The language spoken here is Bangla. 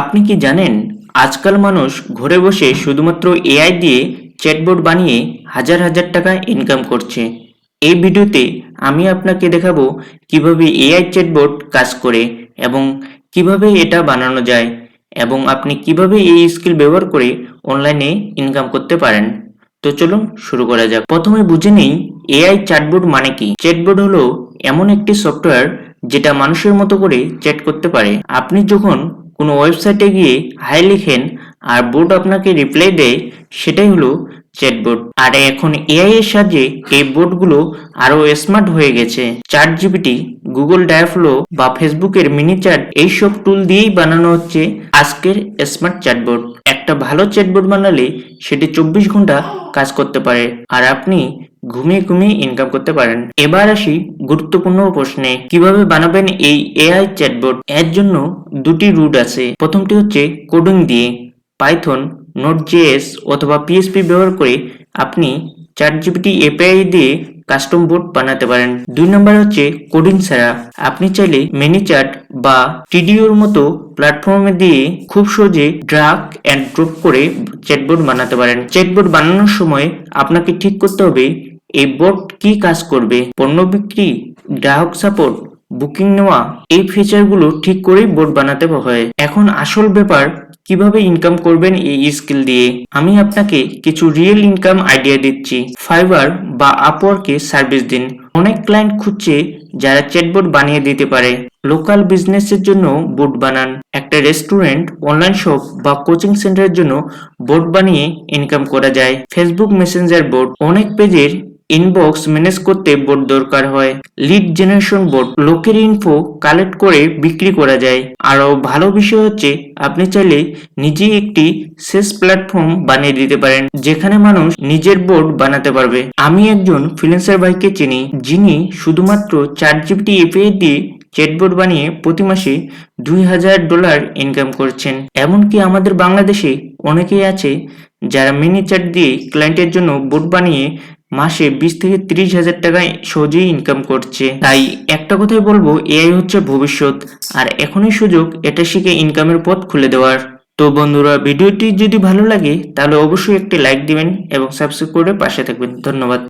আপনি কি জানেন, আজকাল মানুষ ঘরে বসে শুধুমাত্র এআই দিয়ে চ্যাটবোর্ড বানিয়ে হাজার হাজার টাকা ইনকাম করছে? এই ভিডিওতে আমি আপনাকে দেখাবো কীভাবে এআই চ্যাটবোর্ড কাজ করে এবং কীভাবে এটা বানানো যায় এবং আপনি কীভাবে এই স্কিল ব্যবহার করে অনলাইনে ইনকাম করতে পারেন। তো চলুন শুরু করা যাক। প্রথমে বুঝে নেই, এআই চ্যাটবোর্ড মানে কি? চ্যাটবোর্ড হলো এমন একটি সফটওয়্যার যেটা মানুষের মতো করে চ্যাট করতে পারে। আপনি যখন কোনো ওয়েবসাইটে গিয়ে হাই লিখেন আর বোর্ড আপনাকে রিপ্লাই দেয়, সেটাই হলো চ্যাটবোর্ড আর এখন এআই এর সাহায্যে এই বোর্ডগুলো আরও স্মার্ট হয়ে গেছে। চার্ট জিপিটি গুগল ডায়াফ্লো বা ফেসবুকের মিনি চ্যাট এইসব টুল দিয়েই বানানো হচ্ছে আজকের স্মার্ট চ্যাটবোর্ড একটা ভালো চ্যাটবোর্ড বানালে সেটি চব্বিশ ঘণ্টা কাজ করতে পারে। আর আপনি ঘুমিয়ে ঘুমিয়ে ইনকাম করতে পারেন। এবার আসি গুরুত্বপূর্ণ প্রশ্নে, কীভাবে বানাবেন এই এআই চ্যাটবোর্ড এর জন্য দুটি রুট আছে। প্রথমটি হচ্ছে কোডিং দিয়ে। পাইথন নোট জেএস অথবা পিএসপি ব্যবহার করে আপনি চ্যাট জিপিটি এপিআই দিয়ে কাস্টম বোর্ড বানাতে পারেন। দুই নম্বর হচ্ছে কোডিং ছাড়া। আপনি চাইলে মিনি চ্যাট বা টিডিওর মতো প্ল্যাটফর্মে দিয়ে খুব সহজে ড্রাগ অ্যান্ড ড্রপ করে চ্যাটবোর্ড বানাতে পারেন। চ্যাটবোর্ড বানানোর সময় আপনাকে ঠিক করতে হবে এই বোর্ড কি কাজ করবে? পণ্য বিক্রি, গ্রাহক সাপোর্ট বুকিং নেওয়া, এই ফিচারগুলো ঠিক করেই বোর্ড বানাতে হয়। এখন আসল ব্যাপার, কীভাবে ইনকাম করবেন এই স্কিল দিয়ে? আমি আপনাকে কিছু রিয়েল ইনকাম আইডিয়া দিচ্ছি। ফাইবার বা আপওয়ার্কে সার্ভিস দিন। অনেক ক্লায়েন্ট খুঁজছে যারা চ্যাটবোর্ড বানিয়ে দিতে পারে। লোকাল বিজনেসের জন্য বোর্ড বানান। একটা রেস্টুরেন্ট অনলাইন শপ বা কোচিং সেন্টারের জন্য বোর্ড বানিয়ে ইনকাম করা যায়। ফেসবুক মেসেঞ্জার বোর্ড অনেক পেজের ইনবক্স ম্যানেজ করতে বোর্ড দরকার হয়। লিড জেনারেশন বোর্ড লোকের ইনফো কালেক্ট করে বিক্রি করা যায়। আরও ভালো বিষয় হচ্ছে, আপনি চাইলে নিজেই একটি শেষ প্ল্যাটফর্ম বানিয়ে দিতে পারেন, যেখানে মানুষ নিজের বোর্ড বানাতে পারবে। আমি একজন ফ্রিল্যান্সার ভাইকে চিনি, যিনি শুধুমাত্র চার জিবিটি এপিআই দিয়ে চ্যাটবোর্ড বানিয়ে প্রতি মাসে দুই হাজার ডলার ইনকাম করছেন। এমনকি আমাদের বাংলাদেশে অনেকেই আছে, যারা মিনি চ্যাট দিয়ে ক্লায়েন্টের জন্য বোর্ড বানিয়ে মাসে বিশ থেকে ত্রিশ হাজার টাকায় সহজেই ইনকাম করছে। তাই একটা কথাই বলব এআই হচ্ছে ভবিষ্যৎ, আর এখনই সুযোগ, এটা শিখে ইনকামের পথ খুলে দেওয়ার। তো বন্ধুরা, ভিডিওটি যদি ভালো লাগে, তাহলে অবশ্যই একটি লাইক দিবেন এবং সাবস্ক্রাইব করে পাশে থাকবেন। ধন্যবাদ।